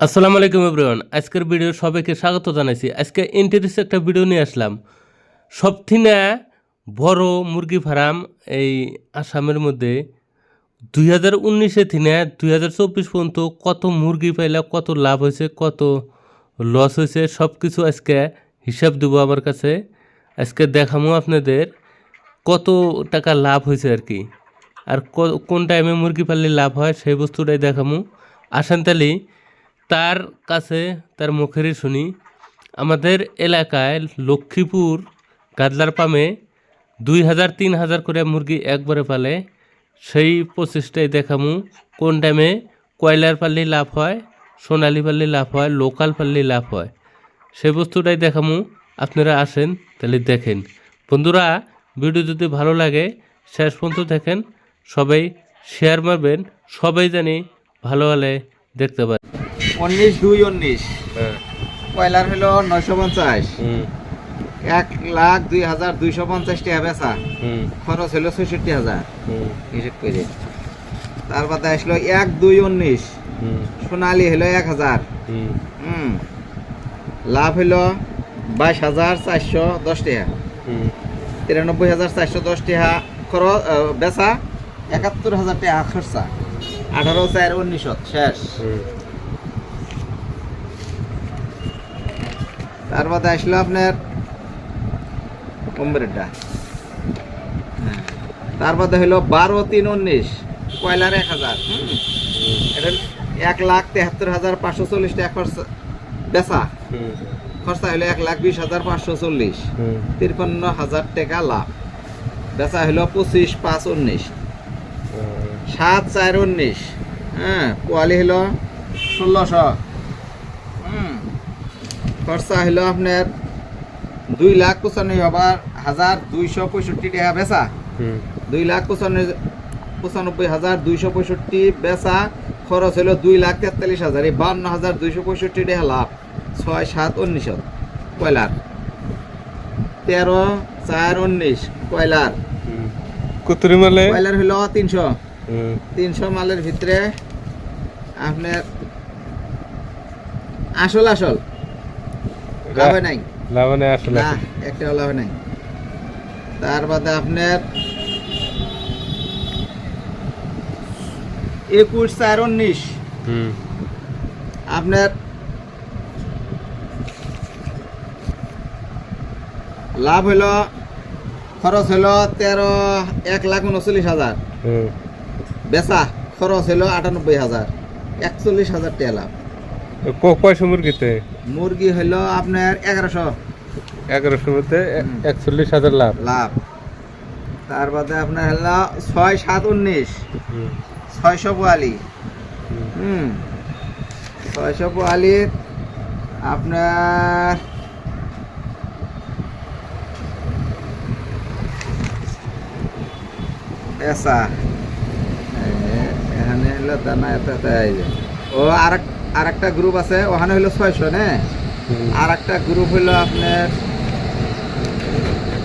আসসালামু আলাইকুম এভরিওয়ান, আজকের ভিডিও সবাইকে স্বাগত জানাইছি। আজকে ইন্টারেস্ট একটা ভিডিও নিয়ে আসলাম। সব থিনা বড় মুরগি ফার্ম এই আসামের মধ্যে। দুই হাজার উনিশে থিনে দুই হাজার চব্বিশ পর্যন্ত কত মুরগি পাইলে, কত লাভ হয়েছে, কত লস হয়েছে সব কিছু আজকে হিসাব দেবো আমার কাছে। আজকে দেখামো আপনাদের কত টাকা লাভ হয়েছে আর কি। আর কোন টাইমে মুরগি পাললে লাভ হয় সেই বস্তুটাই দেখামু। আসেন তাহলে তার কাছে, তার মুখেরই শুনি, আমাদের এলাকায় লক্ষ্মীপুর গাদলার পামে দুই হাজার, তিন হাজার করে মুরগি একবারে পালে। সেই প্রচেষ্টাই দেখামু কোন টাইমে কয়লার পাললে লাভ হয়, সোনালি পাললে লাভ হয়, লোকাল পাললে লাভ হয়। সেই বস্তুটাই দেখামু। আপনারা আসেন, তাহলে দেখেন। বন্ধুরা, ভিডিও যদি ভালো লাগে, শেষ পর্যন্ত দেখেন। সবাই শেয়ার মারবেন। সবাই জানি ভালো হলে দেখতে পারে উনিশ দুই উনিশ। হ্যাঁ। কয়লার হলো নয়শো পঞ্চাশ। হুম। এক লাখ দুই হাজার দুইশো পঞ্চাশ টাকা বেচা। হুম। খরচ হলো ছয়ষট্টি হাজার। হুম। হিসেব করে। তারপরে আসলো এক দুই উনিশ। হুম। সোনালি হলো এক হাজার। হুম। লাভ হলো বাইশ হাজার চারশো দশ টাকা। হুম। তিরানব্বই হাজার চারশো দশ টাকা খরচ বেচা। একাত্তর হাজার টাকা খরচা। আঠারো চার উনিশশো শেষ। তারপরে আসলো আপনার কম্বরেরটা তারপরে হলো বারো তিন উনিশ, কয়লার এক হাজার। এটা এক লাখ তেহাত্তর হাজার পাঁচশো চল্লিশ টাকা খরচা, বেচা। খরচা হলো এক লাখ বিশ হাজার পাঁচশো চল্লিশ। তিরপান্ন হাজার টাকা লাভ। বেচা হলো পঁচিশ পাঁচ উনিশ। সাত চার উনিশ হ্যাঁ কোয়ালি হলো ষোলোশো। খরচা হলো আপনার দুই লাখ পঁচানব্বই হাজার হাজার দুইশো পঁয়ষট্টি টাকা বেচা। হুম। দুই লাখ পঁচানব্বই পঁচানব্বই হাজার দুইশো পঁয়ষট্টি বেচা খরচ হলো দুই লাখ তেতাল্লিশ হাজার এই বান্ন হাজার দুইশো পঁয়ষট্টি টাকা লাভ ছয় সাত উনিশশো কয়লার? তেরো চার উনিশ কয়লার? হুম। কুতুরি মালে? কয়লার হলো তিনশো। তিনশো মালের ভিতরে আপনার আসল আসল। লাভে নাই? লাভানে আসলে। না একটাও লাভে নাই। তার বাদে আপনার একুশ চার উনিশ। আপনার লাভ হলো খরচ হলো তেরো এক লাখ উনচল্লিশ হাজার। হুম। বেচা খরচ হলো আটানব্বই হাজার। একচল্লিশ হাজার টাকা লাভ। কয়শো মুরগিতে মুরগি হলো আপনার এগারোশো। এগারোশোর মধ্যে একচল্লিশ হাজার লাভ। লাভ। তার বাদে আপনার হলো ছয় সাত উনিশ। ছয়শো পোয়ালি। হুম। ছয়শো পোয়ালির আপনার পেশা এখানে হলো দানা এত ও আর আর একটা গ্রুপ আছে ওখানে হলো ছয়শো না? আর একটা গ্রুপ হলো আপনার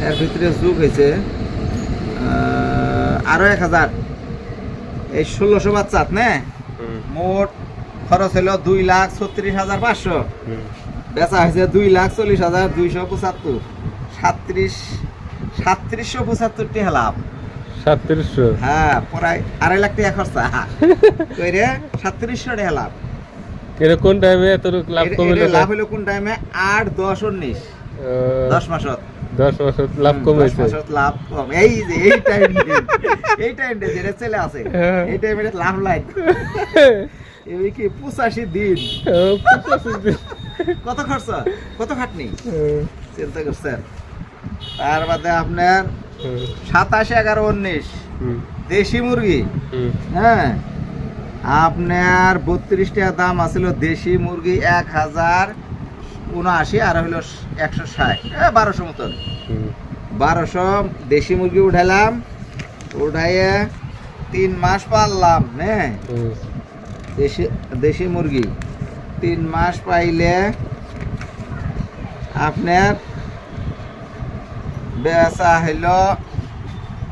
এর ভিতরে যুগ হয়েছে আহ, আরও এক হাজার। এই ষোলোশো বাচ্চাত না? মোট খরচ হলো দুই লাখ ছত্রিশ হাজার পাঁচশো। বেচা হয়েছে দুই লাখ চল্লিশ হাজার দুইশো পঁচাত্তর। সাতত্রিশ সাতত্রিশশো পঁচাত্তর টাকা লাভ সাতত্রিশশো? হ্যাঁ প্রায় আড়াই লাখ টাকা খরচা। কইরে সাতত্রিশশো টাকা লাভ এটা কোন টাইমে এত লাভ এর- কমে এর লাভ হলো কোন টাইমে আট দশ উনিশ। দশ মাসত। দশ বছর লাভ হুম, কমেছে। দশ মাসত লাভ কম। এই যে এই টাইম এই টাইমটা যেটা চলে আছে। হ্যাঁ। এই টাইমে লাভ লাইন এই কি পঁচাশি দিন? ও, পঁচাশি দিন। কত খরচ? কত খাটনি? হুম, চিন্তা করছেন? তার বাদে আপনার হুম, সাতাশ এগারো উনিশ। হুম, দেশি মুরগি। হ্যাঁ। আপনার বত্রিশ টাকা দাম আছিল দেশি মুরগি এক হাজার উনআশি আর হইল একশো ষাট। বারোশো মতন। বারোশো দেশি মুরগি উঠাইলাম। উঠাইয়ে তিন মাস পারলাম হ্যাঁ দেশি দেশি মুরগি। তিন মাস পাইলে আপনার বেচা হইল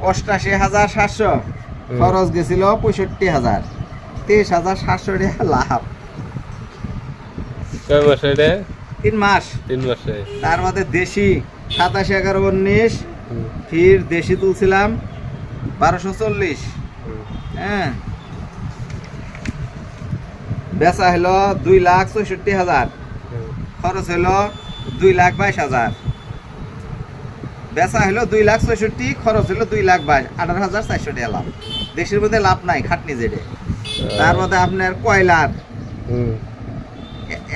অষ্টাশি হাজার সাতশো। খরচ গেছিল পঁয়ষট্টি হাজার। তেইশ হাজার সাতশো টাকা লাভ। কয় মাসে এটা? তিন মাস। তিন মাসে তার মধ্যে দেশি সাতাশ এগারো উনিশ। ফির দেশি তুলছিলাম বারোশো চল্লিশ। হ্যাঁ। বেচা হলো দুই লাখ চৌষট্টি হাজার। খরচ হলো দুই লাখ বাইশ হাজার। বেচা হলো দুই লাখ চৌষট্টি খরচ হলো দুই লাখ বাইশ। আঠারো হাজার চারশো টাকা লাভ। দেশের মধ্যে লাভ নাই খাটনি জেডে। তার মধ্যে আপনার কয়লার?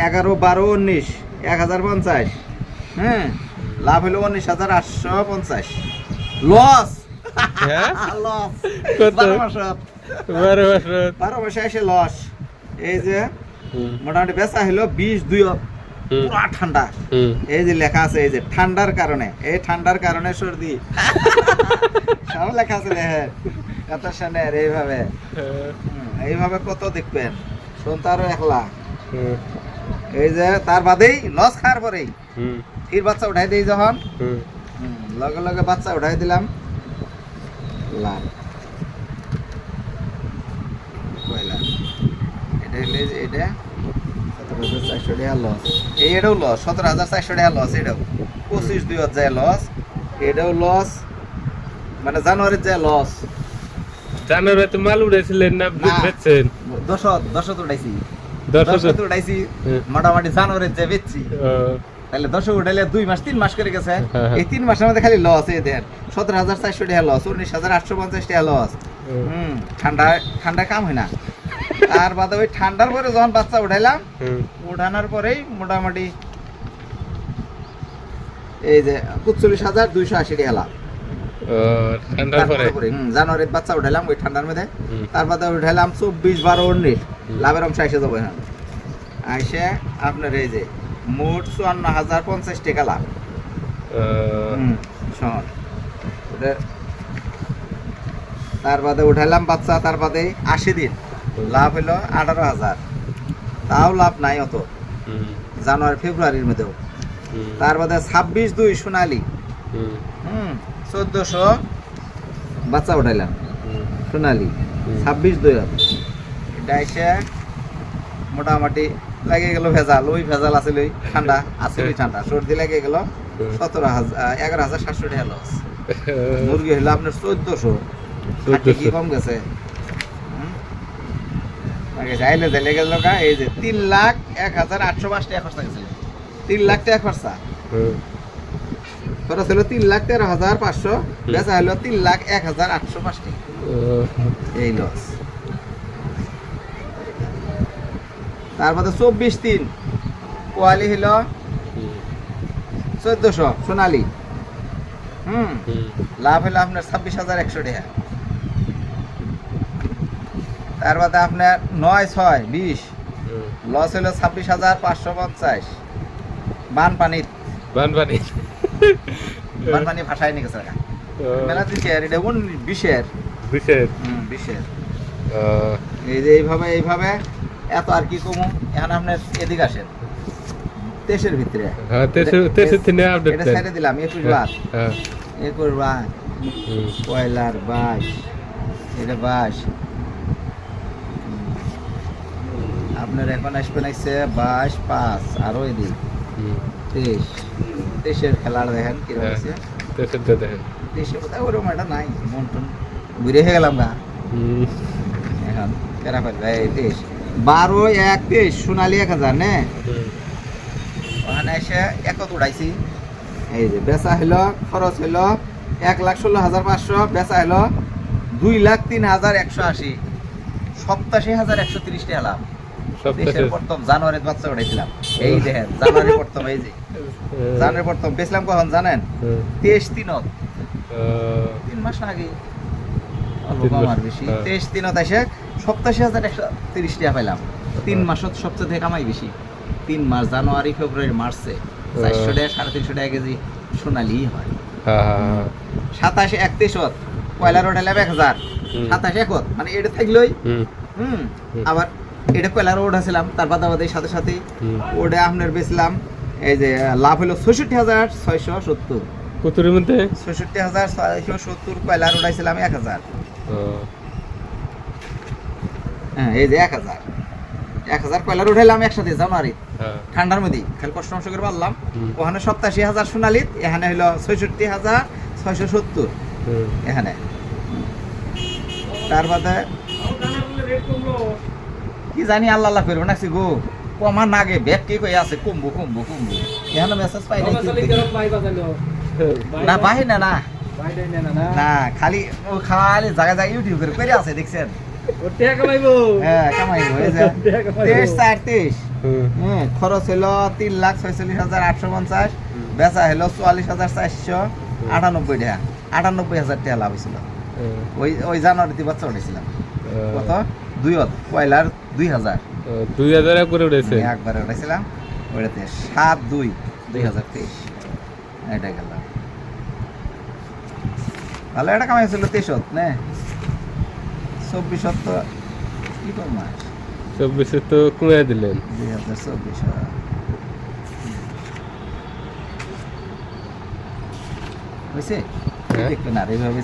এগারো বারো উনিশ এক হাজার পঞ্চাশ। হ্যাঁ? লাভ হলো উনিশ হাজার আটশো পঞ্চাশ। লস হ্যাঁ? বারো মাসে এসে লস এই যে মোটামুটি বেচা হলো বিশ দুই পুরা ঠান্ডা। এই যে লেখা আছে এই যে ঠান্ডার কারণে। এই ঠান্ডার কারণে সর্দি। সব লেখা আছে এইভাবে। এইভাবে কত দেখবেন? শুনতে আরও একলা এই যে তার বাদেই লস খাওয়ার পরেই। ফির বাচ্চা উঠাই দিই যখন। লগে লগে বাচ্চা উঠাই দিলাম। লাভ কয়লা? এটা হলে এটা চারশো টাকা লস। এটাও লস সতেরো হাজার চারশো টাকা লস এটাও। পঁচিশ দুই হাজার লস এটাও লস। মানে জানুয়ারির যে লস। জানুয়ারি তো মাল উড়াইছিলেন না না। দশ দশ উঠাইছি দশ উঠাইছি হুম। মোটামুটি জানুয়ারির যে বেচছি। তাহলে দশ উঠাইলে দুই মাস তিন মাস করে গেছে। হ্যাঁ, হ্যাঁ। এই তিন মাসের মধ্যে খালি লস এই দেন। সতেরো হাজার চারশো টাকা লস উনিশ হাজার আটশো পঞ্চাশ টাকা লস হুম, ঠান্ডা ঠান্ডা কাম হয় না। তার বাদে ওই ঠান্ডার পরে যখন বাচ্চা উঠাইলাম উঠানোর পরেই মোটামুটি এই যে পঁচল্লিশ হাজার দুইশো আশি টাকা লাভ। ঠান্ডার পরে? তারপরে জানুয়ারির বাচ্চা উঠাইলাম ওই ঠান্ডার মধ্যে। হুম, তার বাদে উঠাইলাম চব্বিশ বারো উনিশ। লাভের অংশ এসে যাব এখন। আইসে আপনার এই যে মোট চুয়ান্ন হাজার পঞ্চাশ টাকা লাভ। ওটা- তার বাদে উঠাইলাম বাচ্চা তার বাদে আশি দিন। লাভ হলো আঠারো হাজার। তাও লাভ নাই অত। জানুয়ারি ফেব্রুয়ারির মধ্যেও। তার বাদে ছাব্বিশ দুই সোনালি। হুম, হুম। চোদ্দশো। বাচ্চা উঠাইলাম। সোনালি ছাব্বিশ দুই মোটামুটি লাগে গেল ভেজাল ওই ভেজাল আছিল ওই ঠান্ডা আছিল ঠান্ডা। সর্দি লেগে গেল সতেরো হাজার এগারো হাজার সাতশো টাকা লস মুরগি হলো আপনার চোদ্দশো। কি কম গেছে? যাইলে যাইলে গেল এই যে তিন লাখ এক হাজার আটশো পাঁচ টাকা খরচা গেছিল। তিন লাখ টাকা খরচা খরচ হলো তিন লাখ তেরো হাজার পাঁচশো বেচা হলো তিন লাখ এক হাজার আটশো পাঁচ টাকা ও, এই লস তারপরে চব্বিশ তিন কোয়ালি হলো চোদ্দশো সোনালি। হুম লাভ হলো আপনার ছাব্বিশ হাজার একশো টাকা। তার বাদে আপনার নয় ছয় বিশ। লস হলো ছাব্বিশ হাজার পাঁচশো পঞ্চাশ। বানপানি বানপানি বানপানি ভাষায় নিয়ে গেছে মেলা এটা উন বিশের হুম বিশের এই যে এইভাবে এইভাবে এত আর কি কমু? এখন আপনার এদিকে আসেন। দেশের ভিতরে। হ্যাঁ তেসে- তেসে থেকে আপডেট এটা ছেড়ে দিলাম একুশ বার। হ্যাঁ, একুশ বার। কয়লার বাস এটা বাস আপনার এখন আসবেন আসছে বাস পাঁচ আরও এদিক। খেলার নাই মন টন গেলাম হুম, এখন বারো এক তেইশ সোনালি এক হাজার নে ওখানে উঠাইছি। এই যে বেচা হইল খরচ হইল এক লাখ ষোলো হাজার পাঁচশো বেচা হইল দুই লাখ তিন হাজার একশো আশি সপ্তাশি হাজার একশো তিরিশ টাকা লাভ। দেশের প্রথম জানুয়ারির বাচ্চা উঠাইছিলাম। এই দেখেন জানুয়ারি প্রথম এই যে। হ্যাঁ, জানুয়ারি প্রথম বেচলাম কখন জানেন? তেইশ তিনত। তিন মাস আগে। অল্প তিন কম মাস, আর বেশি। হ্যাঁ। তেইশ তিনত এসে সপ্তাশি হাজার একশো তিরিশ টাকা পাইলাম। তিন হ্যাঁ। মাসত সবচেয়ে থেকে কামাই বেশি। তিন মাস জানুয়ারি ফেব্রুয়ারি মার্চে। চারশো টাকা সাড়ে তিনশো টাকা কেজি সোনালি হয়। সাতাশে একত্রিশত কয়লার ওঠাইলাম এক হাজার। সাতাশে একত মানে এটা থাকলোই হুম। আবার এটা কয়লার উঠাছিলাম তার বাদে সাথে সাথে। ওটা আপনার বেচলাম এই যে লাভ হলো ছষট্টি হাজার ছয়শো সত্তর কতুরের মধ্যে? ছষট্টি হাজার ছয়শো সত্তর কয়লার উঠাইছিলাম এক হাজার। হ্যাঁ এই যে এক হাজার। এক হাজার কয়লার উঠাইলাম একসাথে জানুয়ারি। হ্যাঁ। ঠান্ডার মধ্যে খালি কষ্ট মষ্ট করে পারলাম। ওখানে সপ্তাশি হাজার সোনালিত এখানে হলো ছয়ষট্টি হাজার ছয়শো সত্তর এখানে। তার বাদে কি জানি আল্লাহ আল্লাহ করব নাকছি গো? কমা নাগে ব্যাগ কি কই আছে? কমবো কমবো কমবো। এখানে মেসেজ পাই না বাহি না না। না খালি ও খালি জায়গা জায়গা ইউটিউব করে করে আছে দেখছেন? হ্যাঁ। হ্যাঁ খরচ হলো তিন লাখ ছয়চল্লিশ হাজার আটশো পঞ্চাশ। বেচা হলো চুয়াল্লিশ হাজার চারশো আটানব্বই টাকা। আটানব্বই হাজার টাকা লাভ হয়েছিল ওই ওই জানুয়ারিতে বাচ্চা উঠেছিলাম। কত? দুই হাজার দুই হাজার। দুই হাজার করে উঠেছে একবারে উঠেছিলাম ওইটাতে সাত দুই দুই হাজার তেইশ। এটা গেল। ভালো একটা কামাইছিল তেইশত নে? চব্বিশত তো কি কর মাস চব্বিশে তো কমিয়ে দিলেন। দুই হাজার চব্বিশ হয়েছে? হ্যাঁ। দেখবেন আর এইভাবে